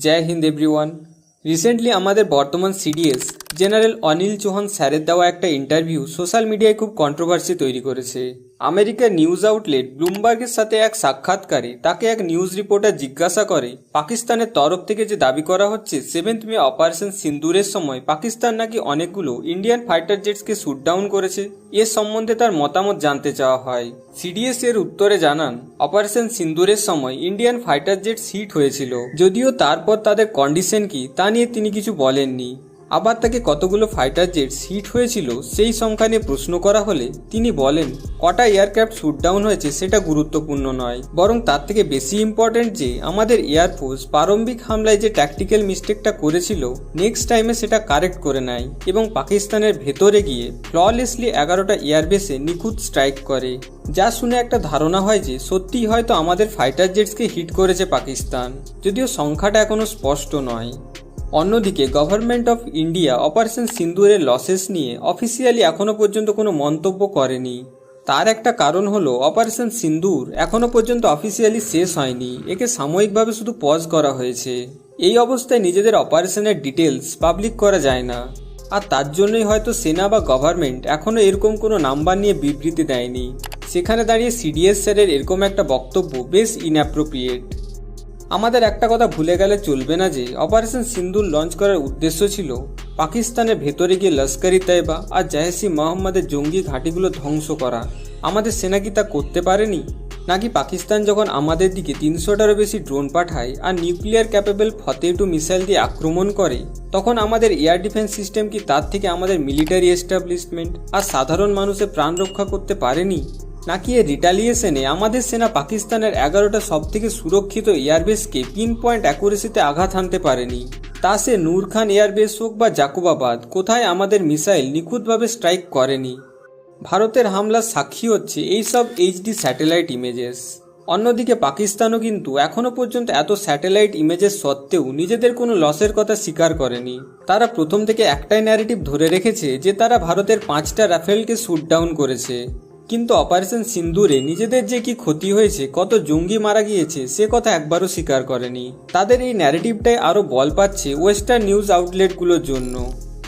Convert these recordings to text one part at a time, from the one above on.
জয় Hind everyone recently আমাদের বর্তমান CDS general Anil Chauhan স্যারের দেওয়া একটা ইন্টারভিউ সোশ্যাল মিডিয়ায় খুব কন্ট্রোভার্সি তৈরি করেছে। আমেরিকার নিউজ আউটলেট ব্লুমবার্গের সাথে এক সাক্ষাৎকারে তাকে এক নিউজ রিপোর্টার জিজ্ঞাসা করে, পাকিস্তানের তরফ থেকে যে দাবি করা হচ্ছে সেভেন্থ মে অপারেশন সিন্দুরের সময় পাকিস্তান নাকি অনেকগুলো ইন্ডিয়ান ফাইটার জেটসকে শুট ডাউন করেছে? এ সম্বন্ধে তার মতামত জানতে চাওয়া হয়। সিডিএস এর উত্তরে জানান অপারেশন সিন্দুরের সময় ইন্ডিয়ান ফাইটার জেট হিট হয়েছিল। যদিও তারপর তাদের কন্ডিশন কি, তা নিয়ে তিনি কিছু বলেননি। আবার তাকে কতগুলো ফাইটার জেট হিট হয়েছিল সেই সংখ্যা নিয়ে প্রশ্ন করা হলে তিনি বলেন, কটা এয়ারক্রাফট শুট ডাউন হয়েছে সেটা গুরুত্বপূর্ণ নয়, বরং তার থেকে বেশি ইম্পর্ট্যান্ট যে আমাদের এয়ারফোর্স প্রারম্ভিক হামলায় যে ট্যাকটিক্যাল মিস্টেকটা করেছিল নেক্সট টাইমে সেটা কারেক্ট করে নেয় এবং পাকিস্তানের ভেতরে গিয়ে ফ্ললেসলি এগারোটা এয়ারবেসে নিখুঁত স্ট্রাইক করে। যা শুনে একটা ধারণা হয় যে সত্যিই হয়তো আমাদের ফাইটার জেটসকে হিট করেছে পাকিস্তান, যদিও সংখ্যাটা এখনও স্পষ্ট নয়। অন্যদিকে গভর্নমেন্ট অফ ইন্ডিয়া অপারেশন সিন্দুরের লসেস নিয়ে অফিসিয়ালি এখনও পর্যন্ত কোনো মন্তব্য করেনি। তার একটা কারণ হলো অপারেশন সিন্দুর এখনও পর্যন্ত অফিসিয়ালি শেষ হয়নি। একে সাময়িকভাবে শুধু পজ করা হয়েছে। এই অবস্থায় নিজেদের অপারেশনের ডিটেলস পাবলিক করা যায় না। আর তার জন্যই হয়তো সেনা বা গভর্নমেন্ট এখনও এরকম কোনো নাম্বার নিয়ে বিবৃতি দেয়নি। সেখানে দাঁড়িয়ে সিডিএস স্যারের এরকম একটা বক্তব্য বেশ ইনঅ্যাপ্রোপ্রিয়েট আমাদের একটা কথা ভুলে গেলে চলবে না যে অপারেশন সিন্দুর লঞ্চ করার উদ্দেশ্য ছিল পাকিস্তানের ভেতরে গিয়ে লস্করি তৈবা আর জাহেসি মোহাম্মদের জঙ্গি ঘাঁটিগুলো ধ্বংস করা। আমাদের সেনা কি তা করতে পারেনি? নাকি পাকিস্তান যখন আমাদের দিকে তিনশোটারও বেশি ড্রোন পাঠায় আর nuclear capable Fateh two missile দিয়ে আক্রমণ করে, তখন আমাদের এয়ার ডিফেন্স সিস্টেম কি তার থেকে আমাদের মিলিটারি এস্টাবলিশমেন্ট আর সাধারণ মানুষের প্রাণ রক্ষা করতে পারেনি? নাকি এর রিটালিয়েশনে আমাদের সেনা পাকিস্তানের এগারোটা সব থেকে সুরক্ষিত এয়ারবেসকে পিন পয়েন্ট অ্যাকুরেসিতে আঘাত হানতে পারেনি? তা সে নূর খান এয়ারবেস হোক বা জাকুবাবাদ, কোথায় আমাদের মিসাইল নিখুঁতভাবে স্ট্রাইক করেনি? ভারতের হামলার সাক্ষী হচ্ছে এইসব এইচডি স্যাটেলাইট ইমেজেস অন্যদিকে পাকিস্তানও কিন্তু এখনও পর্যন্ত এত স্যাটেলাইট ইমেজেস সত্ত্বেও নিজেদের কোনো লসের কথা স্বীকার করেনি। তারা প্রথম থেকে একটাই ন্যারেটিভ ধরে রেখেছে যে তারা ভারতের পাঁচটা রাফেলকে শুট ডাউন করেছে। কিন্তু অপারেশন সিন্দুরে নিজেদের যে কি ক্ষতি হয়েছে, কত জঙ্গি মারা গিয়েছে, সে কথা একবারও স্বীকার করেনি। তাদের এই ন্যারেটিভটাই আরও বল পাচ্ছে ওয়েস্টার্ন নিউজ আউটলেটগুলোর জন্য।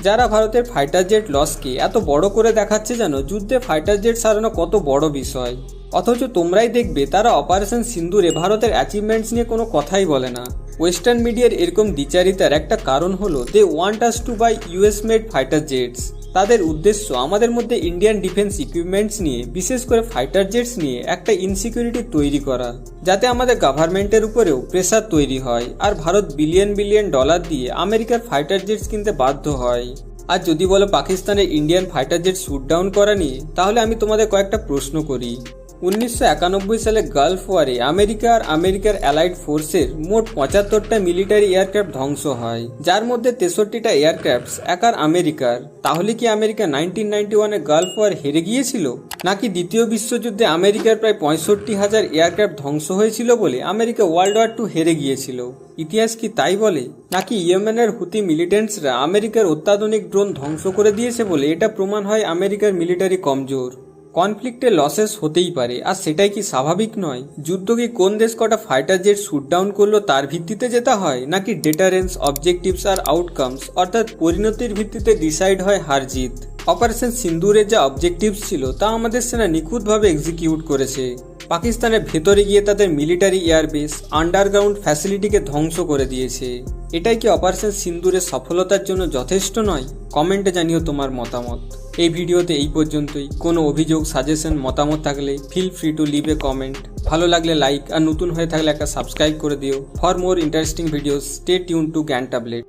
যারা ভারতের ফাইটার জেট লসকে এত বড় করে দেখাচ্ছে যেন, যুদ্ধে ফাইটার জেট সারানো কত বড় বিষয়। অথচ তোমরাই দেখবে, তারা অপারেশন সিন্দুরে ভারতের অ্যাচিভমেন্টস নিয়ে কোনো কথাই বলে না। ওয়েস্টার্ন মিডিয়ার এরকম দ্বিচারিতার একটা কারণ হলো they want us to buy US made fighter jets তাদের উদ্দেশ্য আমাদের মধ্যে ইন্ডিয়ান ডিফেন্স ইকুইপমেন্টস নিয়ে, বিশেষ করে ফাইটার জেটস নিয়ে একটা ইনসিকিউরিটি তৈরি করা, যাতে আমাদের গভর্নমেন্টের উপরেও প্রেসার তৈরি হয় আর ভারত বিলিয়ন বিলিয়ন ডলার দিয়ে আমেরিকার ফাইটার জেটস কিনতে বাধ্য হয়। আর যদি বলো পাকিস্তানের Indian fighter jet shoot down করা নিয়ে, তাহলে আমি তোমাদের কয়েকটা প্রশ্ন করি। উনিশশো একানব্বই সালে গালফ ওয়ারে আমেরিকা আর আমেরিকার অ্যালাইড ফোর্সের মোট পঁচাত্তরটা মিলিটারি এয়ারক্রাফট ধ্বংস হয়। যার মধ্যে তেষট্টিটা এয়ারক্রাফটস একার আমেরিকার। তাহলে কি আমেরিকা নাইনটিন নাইনটি ওয়ানে গালফ ওয়ার হেরে গিয়েছিল? নাকি দ্বিতীয় বিশ্বযুদ্ধে আমেরিকার প্রায় পঁয়ষট্টি হাজার এয়ারক্রাফট ধ্বংস হয়েছিল বলে আমেরিকা ওয়ার্ল্ড ওয়ার টু হেরে গিয়েছিল? ইতিহাস কি তাই বলে? নাকি ইয়েমেনের হুতি মিলিটেন্টসরা আমেরিকার অত্যাধুনিক ড্রোন ধ্বংস করে দিয়েছে বলে এটা প্রমাণ হয় আমেরিকার মিলিটারি কমজোর? কনফ্লিক্টে লসেস হতেই পারে। আর সেটাই কি স্বাভাবিক নয়? যুদ্ধ কি কোন দেশ কটা ফাইটার জেট শুট ডাউন করল তার ভিত্তিতে যেতে হয়? নাকি ডেটারেন্স অবজেক্টিভস আর আউটকামস অর্থাৎ পরিণতির ভিত্তিতে ডিসাইড হয় হার জিত? অপারেশন সিন্দুরের যা অবজেক্টিভস ছিল, তা আমাদের সেনা নিখুঁতভাবে এক্সিকিউট করেছে। পাকিস্তানের ভেতরে গিয়ে তাদের মিলিটারি এয়ারবেস আন্ডারগ্রাউন্ড ফ্যাসিলিটিকে ধ্বংস করে দিয়েছে। এটাই কি অপারেশন সিন্দুরের সফলতার জন্য যথেষ্ট নয়? কমেন্টে জানিও তোমার মতামত। এই ভিডিওতে এই পর্যন্তই। কোনো অভিযোগ সাজেশন মতামত থাকলে feel free to leave a comment ভালো লাগলে লাইক আর নতুন হয়ে থাকলে একটা সাবস্ক্রাইব করে দিও। For more interesting videos stay tuned to Gyan tablet